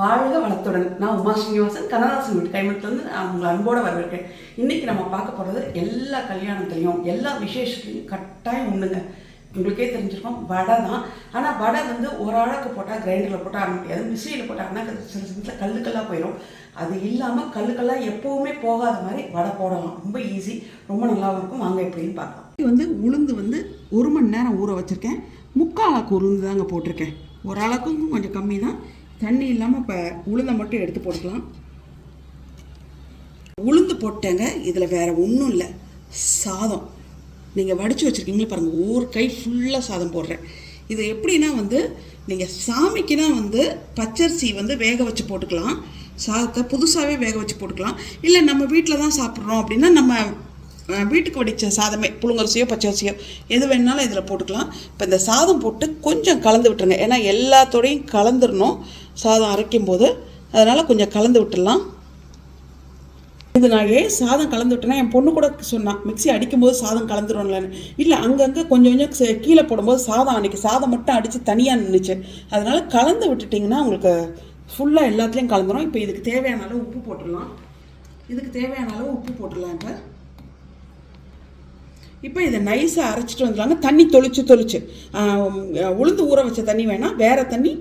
வாழ்க வளத்துடன். நான் உமா ஸ்ரீனிவாசன் கனதாசன் வீட்டு கைமட்டிலேருந்து நான் உங்களை அன்போடு வரவேற்கிறேன். இன்னைக்கு நம்ம பார்க்க போகிறது எல்லா கல்யாணத்துலையும் எல்லா விசேஷத்துலையும் கட்டாயம் உண்டுங்க உங்களுக்கே தெரிஞ்சிருக்கும் வடை தான். ஆனால் வடை வந்து ஒரு ஆளுக்கு போட்டால் கிரைண்டரில் போட்டால் ஆட முடியாது மிஷினில் போட்டாங்கன்னா சில சமயத்தில் கல்லுக்கெல்லாம் போயிடும் அது இல்லாமல் கல்லுக்கெல்லாம் எப்போவுமே போகாத மாதிரி வடை போடலாம். ரொம்ப ஈஸி ரொம்ப நல்லாவும் இருக்கும். வாங்க எப்படின்னு பார்க்கலாம். இது வந்து உளுந்து வந்து ஒரு மணி நேரம் ஊற வச்சுருக்கேன். முக்கால் உளுந்து தாங்க போட்டிருக்கேன். ஒரு அளவுக்கும் கொஞ்சம் கம்மி தான் தண்ணி இல்லாமல் இப்போ உளுந்தை மட்டும் எடுத்து போட்டுக்கலாம். உளுந்து போட்டேங்க இதில் வேறு ஒன்றும் இல்லை. சாதம். நீங்கள் வடித்து வச்சுருக்கீங்களே பாருங்கள் ஒரு கை ஃபுல்லாக சாதம் போடுறேன். இது எப்படின்னா வந்து நீங்கள் சாமிக்குனா வந்து பச்சரிசி வந்து வேக வச்சு போட்டுக்கலாம். சாதத்தை புதுசாகவே வேக வச்சு போட்டுக்கலாம். இல்லை நம்ம வீட்டில் தான் சாப்பிட்றோம் அப்படின்னா நம்ம வீட்டுக்கு வடித்த சாதமே புழுங்கரிசியோ பச்சரிசியோ எது வேணாலும் இதில் போட்டுக்கலாம். இப்போ இந்த சாதம் போட்டு கொஞ்சம் கலந்து விட்டுருங்க. ஏன்னா எல்லாத்தோடையும் கலந்துடணும் சாதம் அரைக்கும் போது அதனால் கொஞ்சம் கலந்து விட்டுடலாம். இது சாதம் கலந்து விட்டேன்னா என் பொண்ணு கூட சொன்னான் மிக்ஸி அடிக்கும்போது சாதம் கலந்துரும்லன்னு இல்லை அங்கங்கே கொஞ்சம் கொஞ்சம் கீழே போடும்போது சாதம் அன்றைக்கி சாதம் மட்டும் அடித்து தனியாக நின்றுச்சு அதனால் கலந்து விட்டுட்டிங்கன்னா உங்களுக்கு ஃபுல்லாக எல்லாத்துலேயும் கலந்துரும். இப்போ இதுக்கு தேவையான அளவு உப்பு போட்டுடலாம். இதுக்கு தேவையான அளவு உப்பு போட்டுடலாம் இப்போ. இப்போ இதை நைஸாக அரைச்சிட்டு வந்துடலாங்க. தண்ணி தொளிச்சு தொளிச்சு. உளுந்து ஊற வச்ச தண்ணி வேணால் வேறு தண்ணி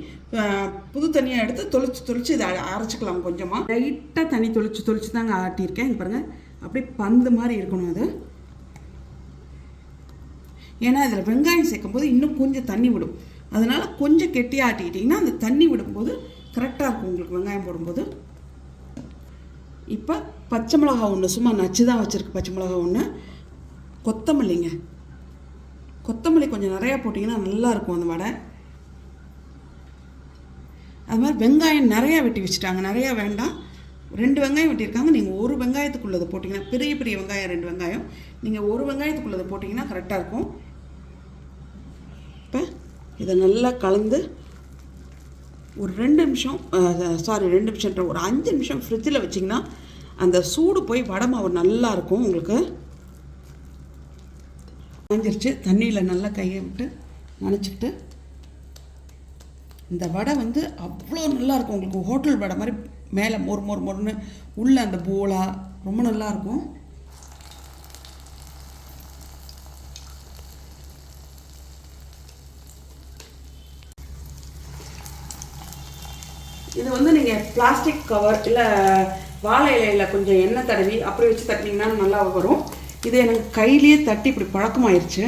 புது தண்ணியை எடுத்து தொளிச்சு தொளிச்சு இதை அரைச்சிக்கலாம் கொஞ்சமாக லைட்டாக தண்ணி தொளிச்சு தொளிச்சு தாங்க ஆட்டியிருக்கேன். இங்கே பாருங்கள் அப்படியே பந்து மாதிரி இருக்கணும் அது. ஏன்னா இதில் வெங்காயம் சேர்க்கும்போது இன்னும் கொஞ்சம் தண்ணி விடும். அதனால் கொஞ்சம் கெட்டியாக ஆட்டிக்கிட்டிங்கன்னா அந்த தண்ணி விடும்போது கரெக்டாக இருக்கும் உங்களுக்கு வெங்காயம் போடும்போது. இப்போ பச்சை மிளகா ஒன்று சும்மா நச்சு தான் வச்சுருக்கு பச்சை மிளகா ஒன்று கொத்தமல்லிங்க. கொத்தமல்லி கொஞ்சம் நிறையா போட்டிங்கன்னா நல்லாயிருக்கும் அந்த வடை. அது மாதிரி வெங்காயம் நிறையா வெட்டி வச்சுட்டாங்க. நிறையா வேண்டாம். ரெண்டு வெங்காயம் வெட்டியிருக்காங்க. நீங்கள் ஒரு வெங்காயத்துக்குள்ளதை போட்டிங்கன்னா பெரிய பெரிய வெங்காயம் ரெண்டு வெங்காயம். நீங்கள் ஒரு வெங்காயத்துக்குள்ளதை போட்டிங்கன்னா கரெக்டாக இருக்கும். இப்போ இதை நல்லா கலந்து ஒரு ரெண்டு நிமிஷம் சாரி ரெண்டு நிமிஷம்ன்ற ஒரு அஞ்சு நிமிஷம் ஃப்ரிட்ஜில் வச்சிங்கன்னா அந்த சூடு போய் வடை மாவு நல்லாயிருக்கும் உங்களுக்கு. காஞ்சிருச்சு. தண்ணியில் நல்லா கையை விட்டு நனைச்சிக்கிட்டு இந்த வடை வந்து அவ்வளோ நல்லாயிருக்கும். உங்களுக்கு ஹோட்டல் வடை மாதிரி மேலே மொறு மொறு மொறுன்னு உள்ள அந்த போலா ரொம்ப நல்லா இருக்கும் இது வந்து நீங்கள் பிளாஸ்டிக் கவர் இல்லை வாழை இலையில் கொஞ்சம் எண்ணெய் தடவி அப்படி வச்சு தட்டினீங்கன்னா நல்லா வரும். இது எனக்கு கையிலேயே தட்டி இப்படி பழக்கமாயிருச்சு.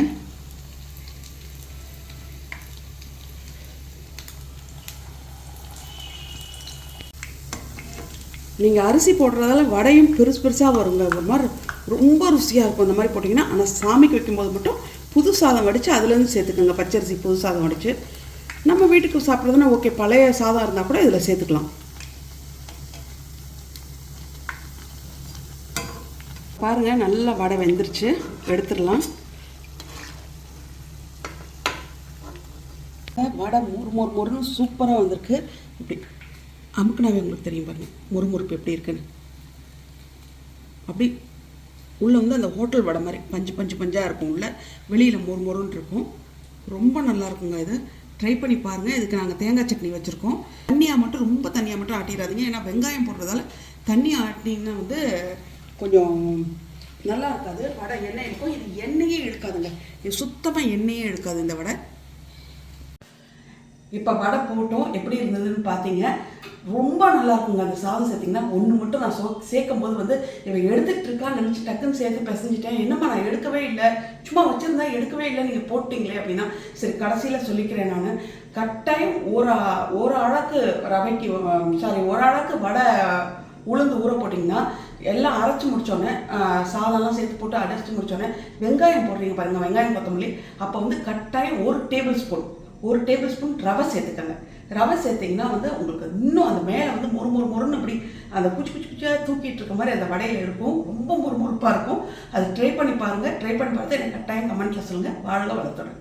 நீங்கள் அரிசி போடுறதால வடையும் பெருசு பெருசாக வருங்க. ஒரு மாதிரி ரொம்ப ருசியாக இருக்கும். அந்த மாதிரி போட்டிங்கன்னா ஆனால் சாமிக்கு வைக்கும்போது மட்டும் புது சாதம் வடித்து அதுலேருந்து சேர்த்துக்கோங்க. பச்சரிசி புது சாதம் வடித்து நம்ம வீட்டுக்கு சாப்பிட்றதுனா ஓகே பழைய சாதம் இருந்தால் கூட இதில் சேர்த்துக்கலாம். பாருங்கள் நல்லா வடை வெந்துருச்சு. எடுத்துடலாம். வடை மொறு மொறு மொறுன்னு சூப்பராக வந்திருக்கு. இப்படி அமுக்குனாவே உங்களுக்கு தெரியும் பாருங்கள் முறுமுறுப்பு எப்படி இருக்குன்னு. அப்படி உள்ளே வந்து அந்த ஹோட்டல் வடை மாதிரி பஞ்சு பஞ்சு பஞ்சாக இருக்கும் உள்ள. வெளியில் மொறு மொறுன்னு இருக்கும். ரொம்ப நல்லா இருக்குங்க இது. ட்ரை பண்ணி பாருங்கள் இதுக்கு நாங்கள் தேங்காய் சட்னி வச்சுருக்கோம். தண்ணியாக மட்டும் ரொம்ப தண்ணியாக மட்டும் ஆட்டிடாதீங்க. ஏன்னா வெங்காயம் போடுறதால தண்ணி ஆட்டினீங்கன்னா வந்து கொஞ்சம் நல்லா இருக்காது. வடை எண்ணெய் இருக்கும். இது எண்ணெயே எடுக்காதுங்க. இது சுத்தமாக எண்ணெயே எடுக்காது இந்த வடை. இப்போ வடை போட்டோம். எப்படி இருந்ததுன்னு பார்த்தீங்க ரொம்ப நல்லா இருக்குங்க. அந்த சாதம் சேர்த்திங்கன்னா ஒன்று மட்டும் நான் சோ சேர்க்கும் போது வந்து இவன் எடுத்துகிட்டு இருக்கான்னு நினச்சி டக்குன்னு சேர்த்து பிசைஞ்சிட்டேன். என்னம்மா நான் எடுக்கவே இல்லை. சும்மா வச்சுருந்தா எடுக்கவே இல்லை. நீங்கள் போட்டிங்களே அப்படின்னா சரி கடைசியில் சொல்லிக்கிறேன் நான். கட்டாயம் ஒரு ஒரு அழகு ரவைக்கு சாரி ஒரு அழகு வடை உளுந்து ஊற போட்டிங்கன்னா எல்லாம் அரைச்சி முடிச்சோன்னே சாதம்லாம் சேர்த்து போட்டு அரைச்சி முடித்தோடனே வெங்காயம் போடுறீங்க பாருங்கள் வெங்காயம் கொத்தமல்லி. அப்போ வந்து கட்டாயம் ஒரு டேபிள் ஸ்பூன். ஒரு டேபிள் ஸ்பூன் ரவை சேர்த்துக்கங்க. ரவை சேர்த்திங்கன்னா வந்து உங்களுக்கு இன்னும் அந்த மேலே வந்து மொறு மொறு மொறுன்னு அப்படி அந்த குச்சி குச்சி குச்சியாக தூக்கிட்டு இருக்க மாதிரி அந்த வடையில் இருக்கும். ரொம்ப மொறு மொறுப்பாக இருக்கும். அது ட்ரை பண்ணி பாருங்கள் ட்ரை பண்ணி பார்த்து எனக்கு கட்டாயம் கமெண்ட்டில் சொல்லுங்கள் வாழ்க வளர்த்துறேன்